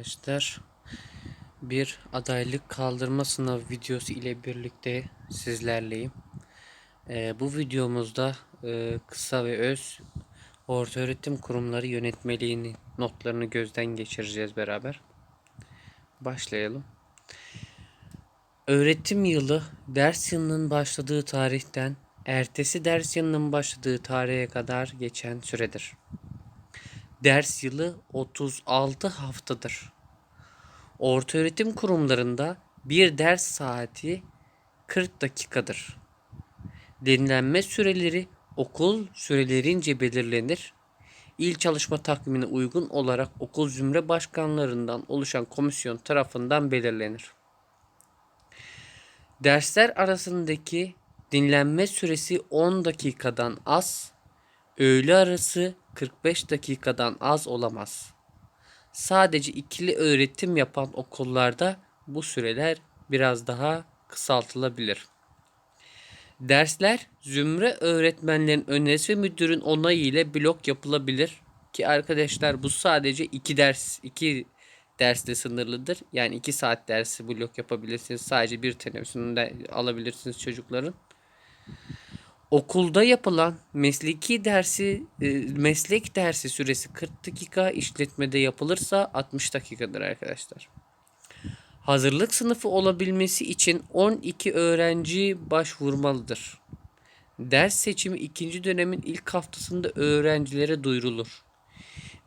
Arkadaşlar bir adaylık kaldırma sınavı videosu ile birlikte sizlerleyim. Ee, bu videomuzda e, kısa ve öz ortaöğretim kurumları yönetmeliğini notlarını gözden geçireceğiz beraber. Başlayalım. Öğretim yılı ders yılının başladığı tarihten ertesi ders yılının başladığı tarihe kadar geçen süredir. Ders yılı 36 haftadır. Ortaöğretim kurumlarında bir ders saati 40 dakikadır. Dinlenme süreleri okul sürelerince belirlenir. İl çalışma takvimine uygun olarak okul zümre başkanlarından oluşan komisyon tarafından belirlenir. Dersler arasındaki dinlenme süresi 10 dakikadan az, öğle arası 45 dakikadan az olamaz. Sadece ikili öğretim yapan okullarda bu süreler biraz daha kısaltılabilir. Dersler zümre öğretmenlerin önerisi ve müdürün onayı ile blok yapılabilir ki arkadaşlar bu sadece iki ders iki dersle sınırlıdır. Yani iki saat dersi blok yapabilirsiniz. Sadece bir teneffüsünde alabilirsiniz çocukların. Okulda yapılan mesleki dersi e, meslek dersi süresi 40 dakika, işletmede yapılırsa 60 dakikadır arkadaşlar. Hazırlık sınıfı olabilmesi için 12 öğrenci başvurmalıdır. Ders seçimi ikinci dönemin ilk haftasında öğrencilere duyurulur.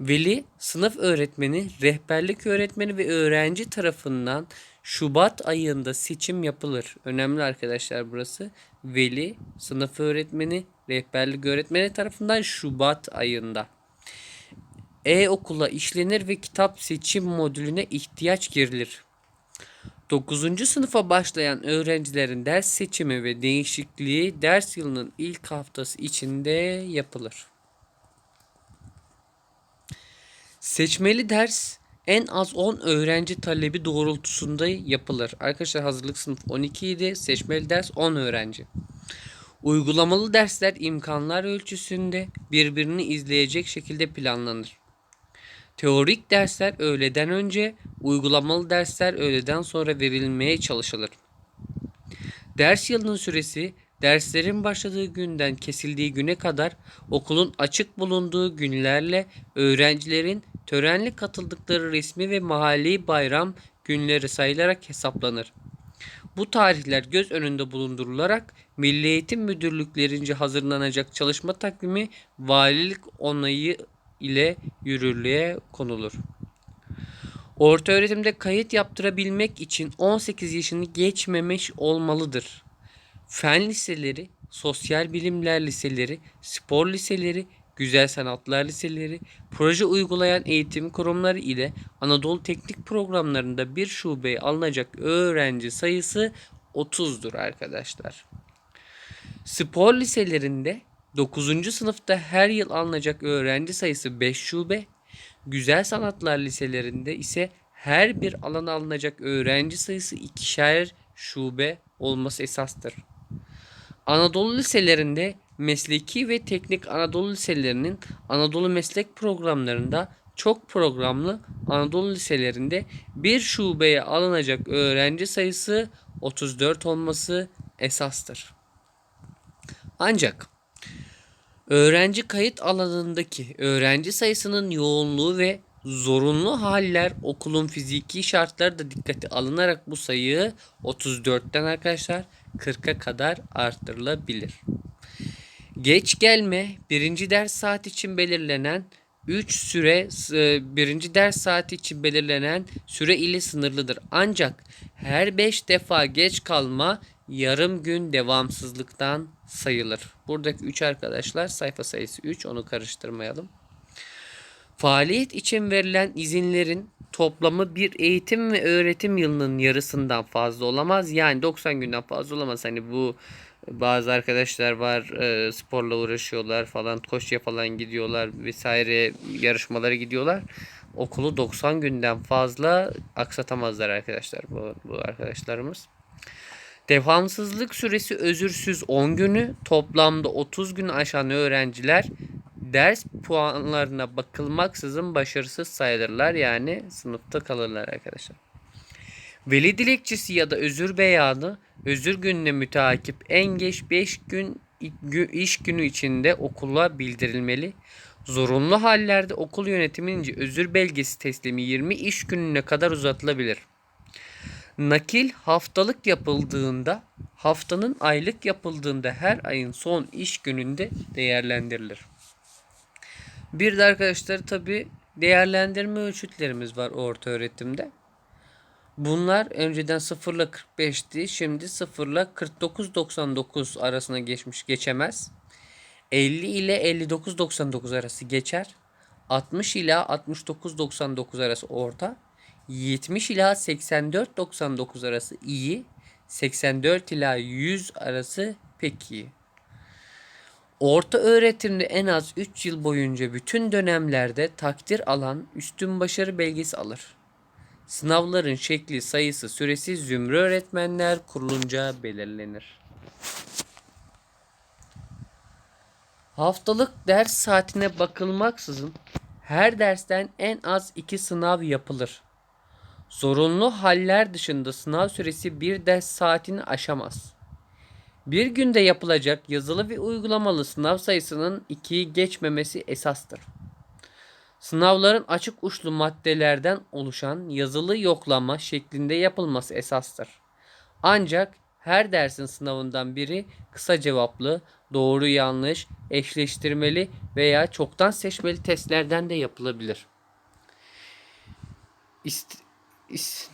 Veli, sınıf öğretmeni, rehberlik öğretmeni ve öğrenci tarafından Şubat ayında seçim yapılır. Önemli arkadaşlar burası. Veli, sınıf öğretmeni, rehberlik öğretmeni tarafından Şubat ayında. E-okula işlenir ve kitap seçim modülüne ihtiyaç girilir. 9. sınıfa başlayan öğrencilerin ders seçimi ve değişikliği ders yılının ilk haftası içinde yapılır. Seçmeli ders en az 10 öğrenci talebi doğrultusunda yapılır. Arkadaşlar hazırlık sınıf 12 idi. Seçmeli ders 10 öğrenci. Uygulamalı dersler imkanlar ölçüsünde birbirini izleyecek şekilde planlanır. Teorik dersler öğleden önce, uygulamalı dersler öğleden sonra verilmeye çalışılır. Ders yılının süresi derslerin başladığı günden kesildiği güne kadar okulun açık bulunduğu günlerle öğrencilerin törenli katıldıkları resmi ve mahalli bayram günleri sayılarak hesaplanır. Bu tarihler göz önünde bulundurularak Milli Eğitim Müdürlüklerince hazırlanacak çalışma takvimi valilik onayı ile yürürlüğe konulur. Orta öğretimde kayıt yaptırabilmek için 18 yaşını geçmemiş olmalıdır. Fen liseleri, sosyal bilimler liseleri, spor liseleri, güzel sanatlar liseleri, proje uygulayan eğitim kurumları ile Anadolu Teknik programlarında bir şubeye alınacak öğrenci sayısı 30'dur arkadaşlar. Spor liselerinde 9. sınıfta her yıl alınacak öğrenci sayısı 5 şube, güzel sanatlar liselerinde ise her bir alana alınacak öğrenci sayısı ikişer şube olması esastır. Anadolu liselerinde mesleki ve teknik Anadolu liselerinin Anadolu meslek programlarında çok programlı Anadolu liselerinde bir şubeye alınacak öğrenci sayısı 34 olması esastır. Ancak öğrenci kayıt alanındaki öğrenci sayısının yoğunluğu ve zorunlu haller okulun fiziki şartları da dikkate alınarak bu sayı 34'ten arkadaşlar 40'a kadar arttırılabilir. Geç gelme birinci ders saat için belirlenen 3 süre e, birinci ders saati için belirlenen süre ile sınırlıdır. Ancak her 5 defa geç kalma yarım gün devamsızlıktan sayılır. Buradaki 3 arkadaşlar sayfa sayısı 3 onu karıştırmayalım. Faaliyet için verilen izinlerin toplamı bir eğitim ve öğretim yılının yarısından fazla olamaz. Yani 90 günden fazla olamaz. Hani bu bazı arkadaşlar var e, sporla uğraşıyorlar falan koşuya falan gidiyorlar vesaire yarışmalara gidiyorlar. Okulu 90 günden fazla aksatamazlar arkadaşlar bu, bu arkadaşlarımız. Devamsızlık süresi özürsüz 10 günü toplamda 30 gün aşan öğrenciler ders puanlarına bakılmaksızın başarısız sayılırlar. Yani sınıfta kalırlar arkadaşlar. Veli dilekçesi ya da özür beyanı özür gününe müteakip en geç 5 gün iş günü içinde okula bildirilmeli. Zorunlu hallerde okul yönetimince özür belgesi teslimi 20 iş gününe kadar uzatılabilir. Nakil haftalık yapıldığında, haftanın aylık yapıldığında her ayın son iş gününde değerlendirilir. Bir de arkadaşlar tabi değerlendirme ölçütlerimiz var orta öğretimde. Bunlar önceden 0 ile 45'ti. Şimdi 0 ile 49.99 arasına geçmiş geçemez. 50 ile 59.99 arası geçer. 60 ila 69.99 arası orta. 70 ila 84.99 arası iyi. 84 ila 100 arası pek iyi. Orta öğretimde en az 3 yıl boyunca bütün dönemlerde takdir alan üstün başarı belgesi alır. Sınavların şekli, sayısı, süresi zümre öğretmenler kurulunca belirlenir. Haftalık ders saatine bakılmaksızın her dersten en az 2 sınav yapılır. Zorunlu haller dışında sınav süresi bir ders saatini aşamaz. Bir günde yapılacak yazılı ve uygulamalı sınav sayısının 2'yi geçmemesi esastır. Sınavların açık uçlu maddelerden oluşan yazılı yoklama şeklinde yapılması esastır. Ancak her dersin sınavından biri kısa cevaplı, doğru yanlış, eşleştirmeli veya çoktan seçmeli testlerden de yapılabilir. İst, is,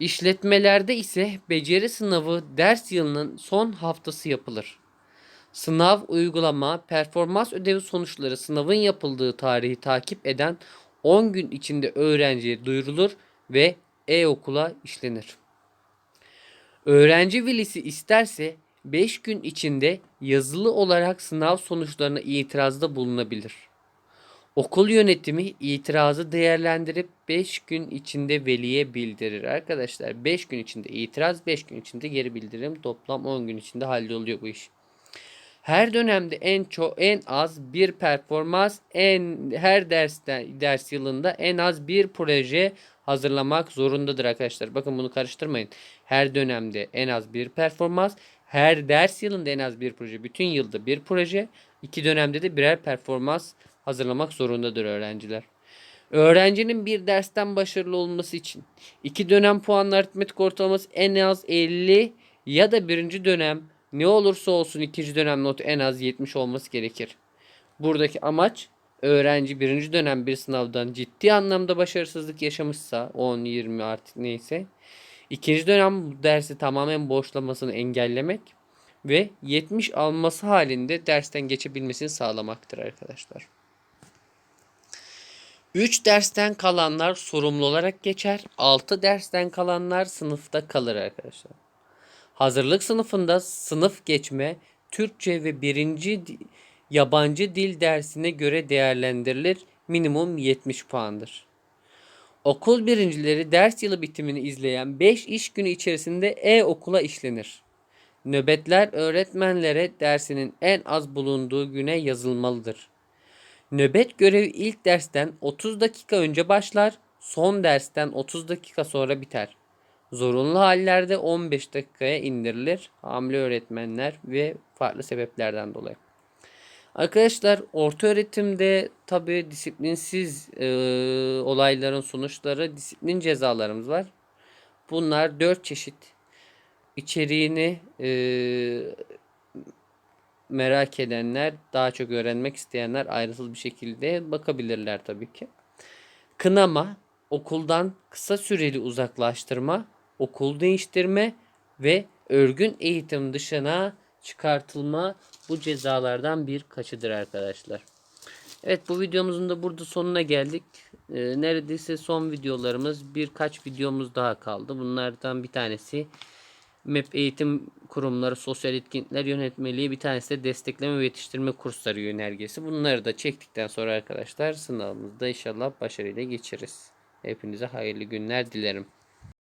işletmelerde ise beceri sınavı ders yılının son haftası yapılır. Sınav, uygulama, performans ödevi sonuçları sınavın yapıldığı tarihi takip eden 10 gün içinde öğrenciye duyurulur ve e-okula işlenir. Öğrenci velisi isterse 5 gün içinde yazılı olarak sınav sonuçlarına itirazda bulunabilir. Okul yönetimi itirazı değerlendirip 5 gün içinde veliye bildirir. Arkadaşlar 5 gün içinde itiraz, 5 gün içinde geri bildirim. Toplam 10 gün içinde halloluyor bu iş. Her dönemde en çok en az bir performans, en her dersten ders yılında en az bir proje hazırlamak zorundadır arkadaşlar. Bakın bunu karıştırmayın. Her dönemde en az bir performans, her ders yılında en az bir proje, bütün yılda bir proje, iki dönemde de birer performans hazırlamak zorundadır öğrenciler. Öğrencinin bir dersten başarılı olması için iki dönem puanlı aritmetik ortalaması en az 50 ya da birinci dönem ne olursa olsun ikinci dönem notu en az 70 olması gerekir. Buradaki amaç öğrenci birinci dönem bir sınavdan ciddi anlamda başarısızlık yaşamışsa 10, 20 artık neyse ikinci dönem dersi tamamen boşlamasını engellemek ve 70 alması halinde dersten geçebilmesini sağlamaktır arkadaşlar. 3 dersten kalanlar sorumlu olarak geçer. 6 dersten kalanlar sınıfta kalır arkadaşlar. Hazırlık sınıfında sınıf geçme Türkçe ve birinci yabancı dil dersine göre değerlendirilir. Minimum 70 puandır. Okul birincileri ders yılı bitimini izleyen 5 iş günü içerisinde e-okula işlenir. Nöbetler öğretmenlere dersinin en az bulunduğu güne yazılmalıdır. Nöbet görevi ilk dersten 30 dakika önce başlar, son dersten 30 dakika sonra biter. Zorunlu hallerde 15 dakikaya indirilir. Hamile öğretmenler ve farklı sebeplerden dolayı. Arkadaşlar orta öğretimde tabi disiplinsiz e, olayların sonuçları disiplin cezalarımız var. Bunlar 4 çeşit. İçeriğini e, merak edenler, daha çok öğrenmek isteyenler ayrıntılı bir şekilde bakabilirler tabii ki. Kınama, okuldan kısa süreli uzaklaştırma, okul değiştirme ve örgün eğitim dışına çıkartılma bu cezalardan bir kaçıdır arkadaşlar. Evet bu videomuzun da burada sonuna geldik. Ee, neredeyse son videolarımız birkaç videomuz daha kaldı. Bunlardan bir tanesi MEP Eğitim Kurumları Sosyal Etkinlikler Yönetmeliği bir tanesi de destekleme ve yetiştirme kursları yönergesi. Bunları da çektikten sonra arkadaşlar sınavımızda inşallah başarıyla geçeriz. Hepinize hayırlı günler dilerim.